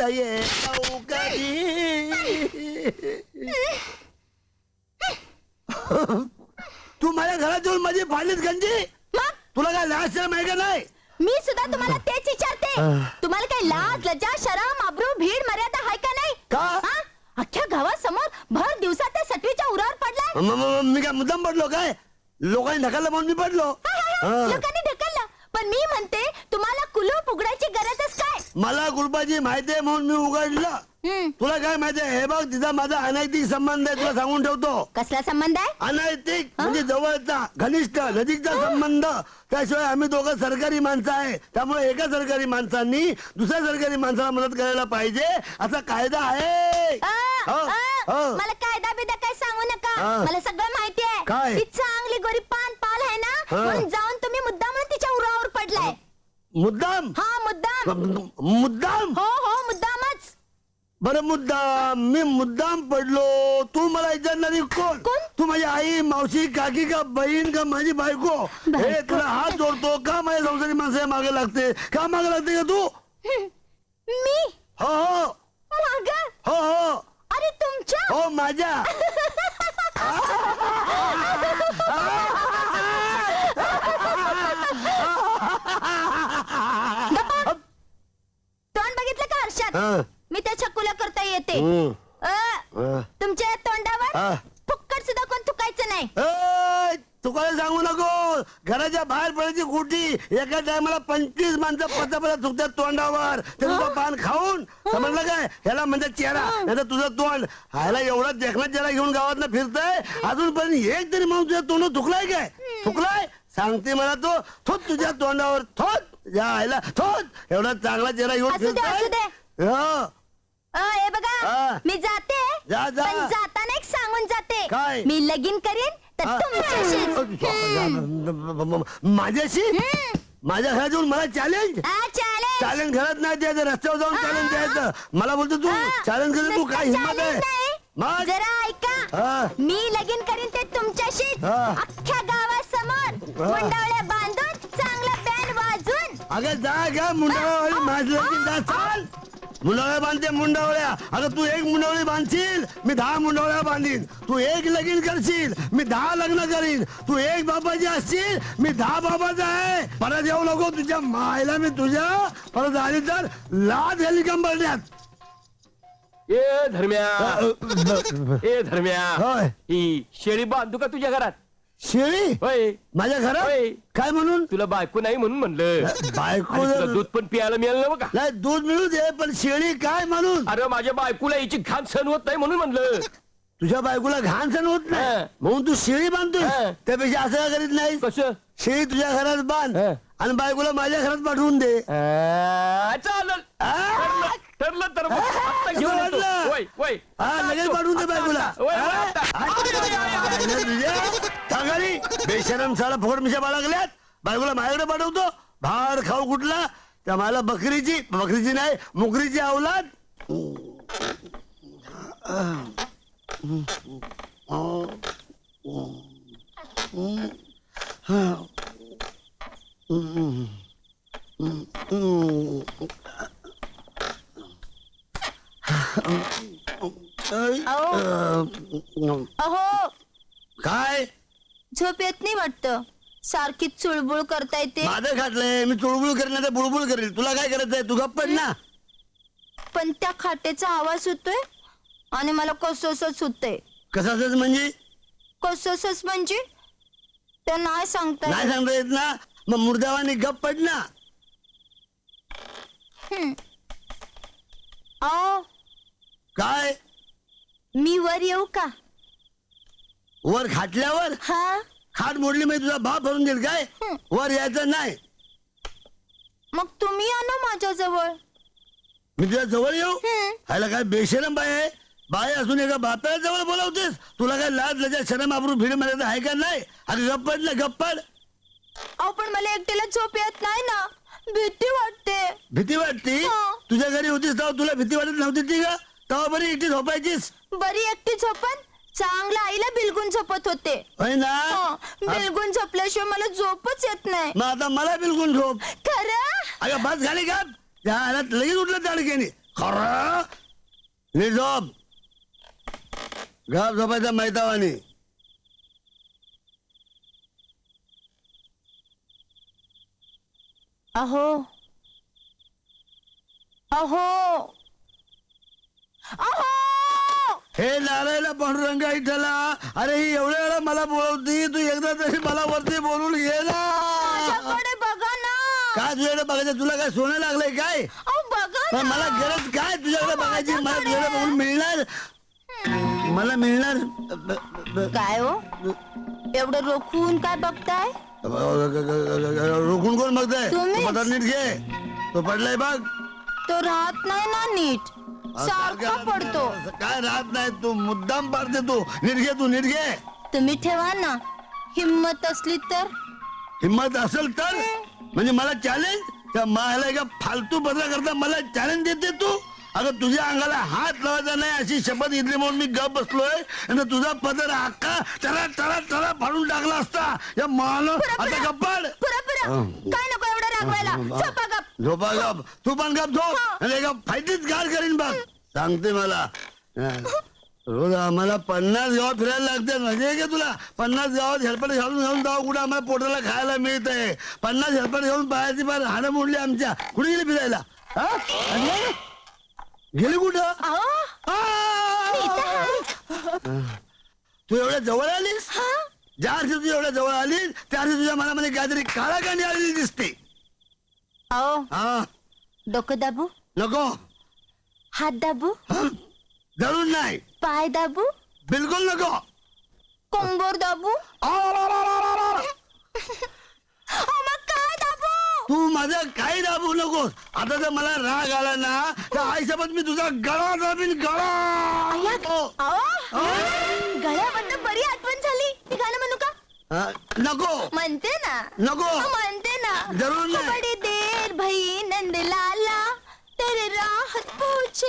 ये तू माझ्या घरात येऊन माझी गंजी? मग? तुला काय लाज शरम आहे का नाही? मी सुद्धा तुम्हाला तेच विचारते. तुम्हाला काही लाज लज्जा शरम अब्रू भीड मर्यादा आहे का नाही? का? हा? अख्ख्या गावासमोर भर दिवसात त्या सटवीच्या उरावर पडलाय. म- म- म- मी काय मुद्दाम पडलो काय? लोकांनी ढकललं म्हणून मी पडलो. हा, हा, हा. हा. लोकांनी ढकललं. पण मी म्हणते तुम्हाला कुलूप उघडायची मला गुरुबाजी माहिती आहे म्हणून मी उघडलं. हम्म, तुला काय माहिती आहे? हे बघ तिचा माझा अनैतिक संबंध आहे तुला सांगून ठेवतो. कसला संबंध आहे? अनैतिक म्हणजे जवळचा घनिष्ठ नजीकचा संबंध. त्याशिवाय आम्ही दोघं सरकारी माणसं आहे. त्यामुळे एका सरकारी माणसांनी दुसऱ्या सरकारी माणसाला मदत करायला पाहिजे असा कायदा आहे. हो, हो. मला कायदा बिदा काय सांगू नका. हा. मला सगळं माहिती काय? आहे ती चांगली गोरी पान पाल आहे ना? हा. म्हणून जाऊन तुम्ही मुद्दाम तिच्या उरावर पडलाय मुद्दाम. हा मुद्दाम. मुद्दाम. हो हो मुद्दामच. बरं मुद्दाम. मी मुद्दाम पडलो. तू मला विचारणारी कोण? कोण? तू माझी आई मावशी काकी का बहीण का माझी बायको? हे बायको. तुला हात जोडतो. का माझ्या संसारी माणसाच्या मागे लागते? का मागे लागते का तू. मी? हो हो. माग? हो हो. अरे तुमच्या? हो माझ्या तोंड बघितलं का हर्षात हा. मी त्या छकुला करता येते हम्म. अ, हा. तुमच्या या तोंडावर हा. फुक्कट सुद्धा कोण थुकायचं नाही. ए, तू काय सांगू नको. घराच्या बाहेर पडायची कुठी एका टायमाला पंचवीस माणसं पचापचा चुकतात तोंडावर. ते तुझं पान खाऊन. समजलं काय? ह्याला म्हणजे चेहरा. नाही तुझं तोंड. ह्याला एवढा देखणा चेहरा घेऊन गावात फिरतय? अजूनपर्यंत एक तरी माणूस तुझ्या तोंड थुकलाय काय? थुकलाय? सांगते मला तो. थोत तुझ्या तोंडावर थोत. तुझ्या आईला थोत. एवढा चांगला चेहरा घेऊन असू दे, असू दे. फिरतोय हो. अ, हे बघा हा. मी जाते जा, जा. पण जाताना एक सांगून काय? मी लगीन करीन तर. तुमच्याशीच हम्म. माझ्याशी हम्म. माझ्या घरात येऊन मला चॅलेंज चालेल चॅलेंज घरात नाही द्यायचं रस्त्यावर जाऊन चॅलेंज द्यायचं मला बोलतो तू हा. चॅलेंज करत तू नुसतं काय हिंमत challenge आहे नाही. मग जरा ऐका हा. मी लगीन करीन ते तुमच्याशीच हा. अख्ख्या गावासमोर हा. मुंडावळ्या बांधून चांगला बँड वाजून अगं जा घ्या मुंडावळी माझं लगीन जा चाल मुंडावळ्या बांधते मुंडावळ्या. अगं तू एक मुंडावळी बांधशील मी दहा मुंडावळ्या बांधीन. तू एक लगीन करशील मी दहा लग्न करीन. तू एक बाबाची असशील मी दहा बाबाचा आहे. परत येऊ नको तुझ्या मायला मी तुझ्या परत आली तर लाच घाली कंबरण्यात ए धर्म्या. ए धर्म्या. होय. ही शेळी बांधू का तुझ्या घरात? शेळी? होय. माझ्या घरात. काय म्हणून? तुला बायको नाही म्हणून म्हणलं. बायको आणि तुला दूध पण प्यायला मिळालं ना बघा. नाही दूध मिळू दे पण शेळी काय म्हणून? अरे माझ्या बायकोला याची घाण सहन होत नाही म्हणून म्हणलं. तुझ्या बायकोला घाण सण होत नाही. म्हणून तू शेळी बांधतोय? हा. त्यापेक्षा असं करीत नाही कसं? शेळी तुझ्या घरात बांध हा. आणि बायकोला माझ्या घरात पाठवून दे. चालेल. आ? ठरलं तर मग. आत्ता घेऊन येतो. वाटलं. होय होय. हा लगेच पाठवून दे बायकोला. होय, होय, सांगाली बेशरम साला फोड मिशा बाळगल्यात. बायकोला माझ्याकडे पाठवतो. भार खाऊ कुठला? त्या मला बकरीची बकरीची नाही मुकरीची अवलाद अहो. काय? झोप येत नाही वाटत. सारखी चुळबुळ करता येते. माझं खाटलंय मी चुळबुळ करेन तर बुळबुळ करेल तुला काय करायचंय तू गप्प पड ना. पण त्या खाटेचा आवाज होतोय आणि मला कसंसच होतंय कसाच म्हणजे? कसंसच म्हणजे? ते नाही सांगता नाही. सांगता येत ना? मग मुर्दावानी गप्प पड ना. अहो काय? मी वर येऊ का? वर खाटल्यावर? हा? खाट मोडली म्हणजे तुझा बाप भरून देईल काय? हं. वर यायचं नाही. मग तुम्ही या ना माझ्या जवळ मी तुझ्या जवळ येऊ? ह्याला काय बेशरम बाय आहे? बाय असून एका बापाला जवळ बोलावतेस? तुला काय लाज लजा शरम आबरू भिड मला आहे का नाही? अरे गप्पड ना गप्पड. अहो पण मला एकट्याला झोप येत नाही ना. भीती वाटते. भीती वाटती? हा. तुझ्या घरी होतीस तेव्हा तुला भीती वाटत नव्हती ती का तेव्हा बरी एकटी झोपायचीस. बरी एकटी झोपन? चांगला आईला बिलगून झोपत होते. होय ना? हं, बिलगून झोपल्याशिवाय मला झोपच येत नाही. मग आता मला बिलकुल झोप. खरं? अगं बस झाली का? त्या हालात लगेच उठलं ताडक्याने खरं? नीट झोप. गाप झोपायचा मैतावानी अहो. अहो. अहो. हे नारायण पांडुरंग इथला. अरे ही एवढ्या वेळा मला बोलवती तू एकदा तरी मला वरती बोलून घे ना. माझ्याकडे बघा ना. काय तुझ्याकडे बघायचं? तुला काय सोनं लागलंय काय? अहो बघा पण ना. मला गरज काय तुझ्याकडे बघायची? मला तुझ्याकडे बघून मिळणार? मला मिळणार? ब- ब- काय हो? एवढं रोखून काय बघताय? रोखून कोण बघताय? तुम्हीच. तो पदर नीट घे. तो पडलाय बघ. तो राहत नाही ना नीट. सारखा पडतो. काय राहत नाही तू मुद्दाम पाडते तू. नीट घे तू नीट घे तुम्ही ठेवा ना. हिम्मत असली तर. हिम्मत असेल तर? म्हणजे मला चॅलेंज त्या मायला एका फालतू पदरा करता मला चॅलेंज देते तू? अगं तुझ्या अंगाला हात लावायचा नाही अशी शपथ घेतली म्हणून मी गप बसलोय. आणि तुझा पदर हक्का टरा टरा टरा फाडून टाकला असता. या मान आता गप्पाड. पुरा पुरा. काय नको एवढं रागवायला. झोपा झोपा गप. तू पण गप झोप. आणि एका फायटीत गार करीन बघ. सांगते मला. रोज आम्हाला पन्नास गाव फिरायला लागते. म्हणजे का तुला? पन्नास गावात हेल्पट घालून घालून जाऊ. कुठं आम्हाला पोटाला खायला मिळतंय? पन्नास हेल्पट घेऊन पायाची पार हाडं मोडली आमच्या. कुठे गेली फिरायला? हा? गेली कुठं? आ! तू एवढ्या जवळ आलीस? ज्या अर्थी तू एवढ्या जवळ आलीस त्या अर्थी तुझ्या मनामध्ये काहीतरी काळा कांडी आलेली दिसते. अहो. हा. डोकं दाबू? नको. हात दाबू? हं? जरूर नाही. पाय दाबू? बिलकुल नको. कंबर दाबू? अहो, मग काय दाबू? तू माझं काही दाबू नकोस आता जर मला राग आला ना तर आईसोबत मी तुझा गळा दाबीन गळा. अहो गळ्याबद्दल बरी आठवण झाली. ती गाणं म्हणू का? हा, नको. म्हणते ना. नको. अहो, म्हणते ना. जरूर नाही. कबड्डी भई नंदलाला तर राहत पूछ